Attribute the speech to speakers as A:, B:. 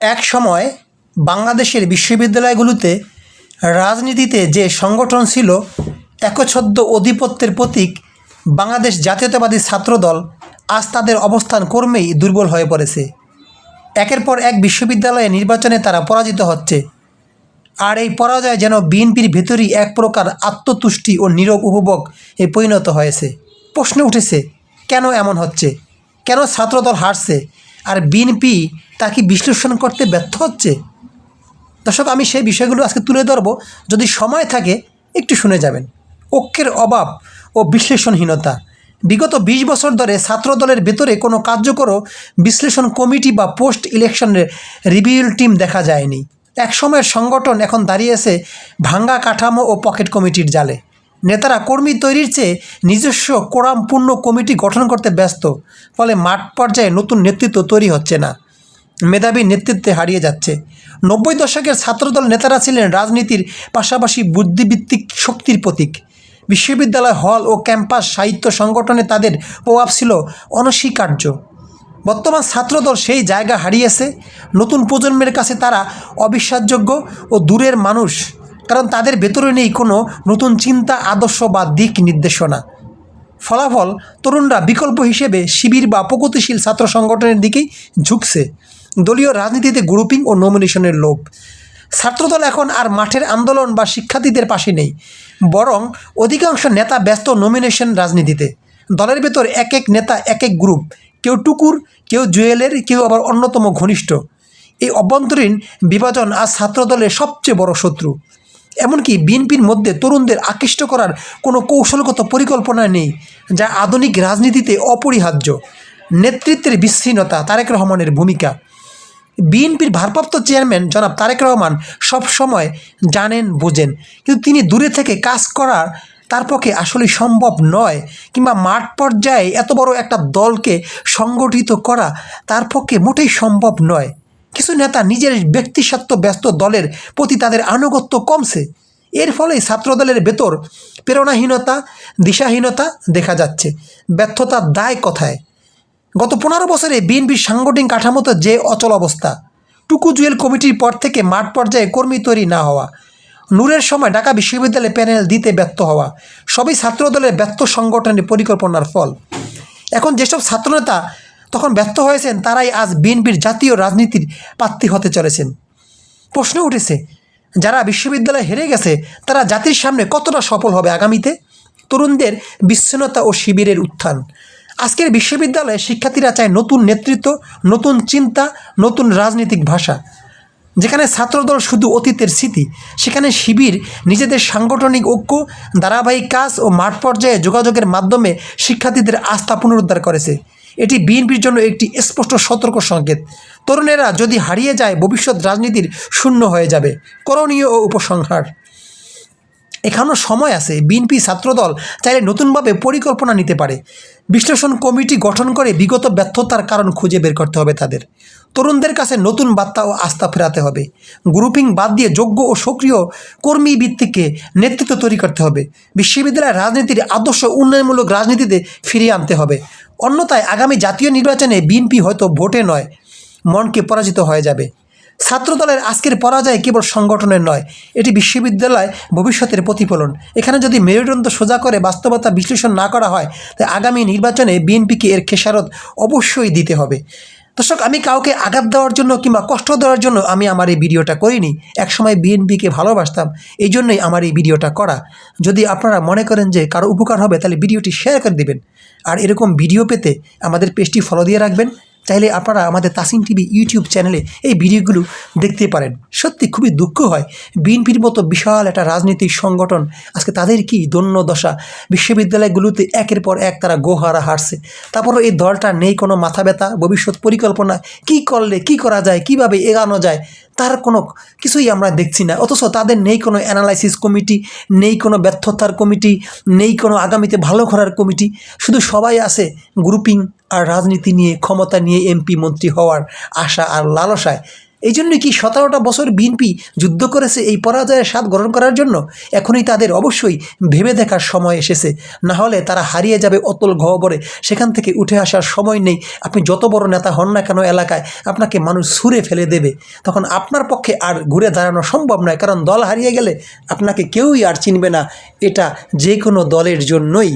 A: এক সময় বাংলাদেশের বিশ্ববিদ্যালয়গুলোতে রাজনীতিতে যে সংগঠন ছিল একচ্ছত্র অধিপত্যের প্রতীক বাংলাদেশ জাতীয়তাবাদী ছাত্রদল, আজ তাদের অবস্থান কর্মেই দুর্বল হয়ে পড়েছে। একের পর এক বিশ্ববিদ্যালয়ে নির্বাচনে তারা পরাজিত হচ্ছে। আর এই পরাজয় যেন বিএনপির ভেতরই এক প্রকার আত্মতুষ্টি ও নীরব উপভোগ এ পরিণত হয়েছে। প্রশ্ন উঠেছে, কেন এমন হচ্ছে? কেন ছাত্রদল হারছে? আর বিএনপি তা কি বিশ্লেষণ করতে ব্যর্থ হচ্ছে? দর্শক, আমি সেই বিষয়গুলো আজকে তুলে ধরবো। যদি সময় থাকে, একটু শুনে যাবেন। ঐক্যের অভাব ও বিশ্লেষণহীনতা। বিগত ২০ বছর ধরে ছাত্রদলের ভেতরে কোনো কার্যকর বিশ্লেষণ কমিটি বা পোস্ট ইলেকশনের রিভিউল টিম দেখা যায়নি। এক সময়ের সংগঠন এখন দাঁড়িয়েছে ভাঙ্গা কাঠামো ও পকেট কমিটির জালে। নেতারা কর্মী তৈরির চেয়ে নিজস্ব কোরামপূর্ণ কমিটি গঠন করতে ব্যস্ত, ফলে মাঠ পর্যায়ে নতুন নেতৃত্ব তৈরি হচ্ছে না। মেধাবী নেতৃত্বে হারিয়ে যাচ্ছে। নব্বই দশকের ছাত্রদল নেতারা ছিলেন রাজনীতির পাশাপাশি বুদ্ধিভিত্তিক শক্তির প্রতীক। বিশ্ববিদ্যালয় হল ও ক্যাম্পাস সাহিত্য সংগঠনে তাদের প্রভাব ছিল অনস্বীকার্য। বর্তমান ছাত্রদল সেই জায়গা হারিয়েছে। নতুন প্রজন্মের কাছে তারা অবিশ্বাসযোগ্য ও দূরের মানুষ। কারণ তাদের ভেতরে নেই কোনো নতুন চিন্তা, আদর্শ বা দিক নির্দেশনা। ফলাফল তরুণরা বিকল্প হিসেবে শিবির বা প্রগতিশীল ছাত্র সংগঠনের দিকেই ঝুঁকছে। দলীয় রাজনীতিতে গ্রুপিং ও নমিনেশনের লোভ। ছাত্রদল এখন আর মাঠের আন্দোলন বা শিক্ষার্থীদের পাশে নেই, বরং অধিকাংশ নেতা ব্যস্ত নমিনেশন রাজনীতিতে। দলের ভেতর এক এক নেতা, এক এক গ্রুপ কেউ টুকুর, কেউ জুয়েলের, কেউ আবার অন্যতম ঘনিষ্ঠ। এই অভ্যন্তরীণ বিভাজন আজ ছাত্রদলের সবচেয়ে বড় শত্রু। এমনকি বিএনপির মধ্যে তরুণদের আকৃষ্ট করার কোনো কৌশলগত পরিকল্পনা নেই, যা আধুনিক রাজনীতিতে অপরিহার্য। নেতৃত্বের বিচ্ছিন্নতা তারেক রহমানের ভূমিকা। বিএনপির ভারপ্রাপ্ত চেয়ারম্যান জনাব তারেক রহমান সব সময় জানেন, বোঝেন। কিন্তু তিনি দূরে থেকে কাজ করার তার পক্ষে আসলে সম্ভব নয় কিংবা মাঠ পর্যায়ে এত বড় একটা দলকে সংগঠিত করা তার পক্ষে মোটেই সম্ভব নয়। কিছু নেতা নিজের ব্যক্তিস্বার্থ ব্যস্ত দলের প্রতি তাদের আনুগত্য কমছে। এর ফলে ছাত্রদলের ভেতর প্রেরণাহীনতা, দিশাহীনতা দেখা যাচ্ছে। ব্যর্থতার দায় কথায়? গত পনেরো বছরে বিএনপির সাংগঠনিক কাঠামোতে যে অচল অবস্থা, টুকু জুয়েল কমিটির পর থেকে মাঠ পর্যায়ে কর্মী তৈরি না হওয়া, নূরের সময় ঢাকা বিশ্ববিদ্যালয়ে প্যানেল দিতে ব্যর্থ হওয়া, সবই ছাত্রদলের ব্যর্থ সংগঠনের পরিকল্পনার ফল। এখন যেসব ছাত্রনেতা তখন ব্যর্থ হয়েছেন, তারাই আজ বিএনপির জাতীয় রাজনীতির প্রার্থী হতে চলেছেন। প্রশ্ন উঠেছে, যারা বিশ্ববিদ্যালয়ে হেরে গেছে, তারা জাতির সামনে কতটা সফল হবে আগামীতে? তরুণদের বিচ্ছিন্নতা ও শিবিরের উত্থান। আজকের বিশ্ববিদ্যালয়ে শিক্ষার্থীরা চায় নতুন নেতৃত্ব, নতুন চিন্তা, নতুন রাজনৈতিক ভাষা। যেখানে ছাত্রদল শুধু অতীতের স্মৃতি, সেখানে শিবির, নিজেদের সাংগঠনিক ঐক্য, ধারাবাহিক কাজ ও মাঠ পর্যায়ে যোগাযোগের মাধ্যমে শিক্ষার্থীদের আস্থা পুনরুদ্ধার করেছে। এটি বিএনপির জন্য একটি স্পষ্ট সতর্ক সংকেত। তরুণেরা যদি হারিয়ে যায়, ভবিষ্যৎ রাজনীতির শূন্য হয়ে যাবে। করণীয় ও উপসংহার। এখনও সময় আছে। বিএনপি ছাত্রদল চাইলে নতুনভাবে পরিকল্পনা নিতে পারে। বিশ্লেষণ কমিটি গঠন করে বিগত ব্যর্থতার কারণ খুঁজে বের করতে হবে তাদের। তরুণদের কাছে নতুন বার্তা ও আস্থা ফেরাতে হবে। গ্রুপিং বাদ দিয়ে যোগ্য ও সক্রিয় কর্মী ভিত্তিকে নেতৃত্ব তৈরি করতে হবে। বিশ্ববিদ্যালয়ের রাজনীতির আদর্শ উন্নয়নমূলক রাজনীতিতে ফিরিয়ে আনতে হবে। অন্যথায় আগামী জাতীয় নির্বাচনে বিএনপি হয়তো ভোটে নয়। মনকে পরাজিত হয়ে যাবে। ছাত্রদলের আজকের পরাজয় কেবল সংগঠনের নয়, এটি বিশ্ববিদ্যালয় ভবিষ্যতের প্রতিফলন। এখানে যদি মেরুদণ্ড সোজা করে বাস্তবতা বিশ্লেষণ না করা হয় তাই আগামী নির্বাচনে বিএনপিকে এর খেসারত অবশ্যই দিতে হবে। দর্শক, আমি কাউকে আঘাত দেওয়ার জন্য কিংবা কষ্ট দেওয়ার জন্য আমি আমার এই ভিডিওটা করিনি। একসময় বিএনপিকে ভালোবাসতাম এই জন্যই আমার এই ভিডিওটা করা। যদি আপনারা মনে করেন যে কারও উপকার হবে, তাহলে ভিডিওটি শেয়ার করে দেবেন। আর এরকম ভিডিও পেতে আমাদের পেজটি ফলো দিয়ে রাখবেন। চাইলে আপনারা আমাদের তাসিম টিভি ইউটিউব চ্যানেলে এই ভিডিওগুলো দেখতে পারেন। সত্যি খুবই দুঃখ হয়। বিএনপির মতো বিশাল একটা রাজনৈতিক সংগঠন আজকে তাদের কি দন্য দশা? বিশ্ববিদ্যালয়গুলোতে একের পর এক তারা গোহারা হারছে। তারপরও এই দলটা নেই কোনো মাথা ব্যথা, ভবিষ্যৎ পরিকল্পনা। কি করলে, কি করা যায়, কীভাবে এগানো যায়? তার কোনো কিছুই আমরা দেখছি না। অথচ তাদের নেই কোনো অ্যানালাইসিস কমিটি নেই কোনো ব্যর্থতার কমিটি নেই কোনো আগামীতে ভালো করার কমিটি শুধু সবাই আছে গ্রুপিং আর রাজনীতি নিয়ে, ক্ষমতা নিয়ে এমপি মন্ত্রী হওয়ার আশা আর লালসায়। এই জন্যই কি সতেরোটা বছর বিএনপি যুদ্ধ করেছে এই পরাজয়ের স্বাদ গ্রহণ করার জন্য? এখনই তাদের অবশ্যই ভেবে দেখার সময় এসেছে। না হলে তারা হারিয়ে যাবে অতল গহ্বরে সেখান থেকে উঠে আসার সময় নেই। আপনি যত বড় নেতা হন না কেন এলাকায়, আপনাকে মানুষ ছুঁড়ে ফেলে দেবে। তখন আপনার পক্ষে আর ঘুরে দাঁড়ানো সম্ভব নয়, কারণ দল হারিয়ে গেলে আপনাকে কেউই আর চিনবে না। এটা যে কোনো দলের জন্যই।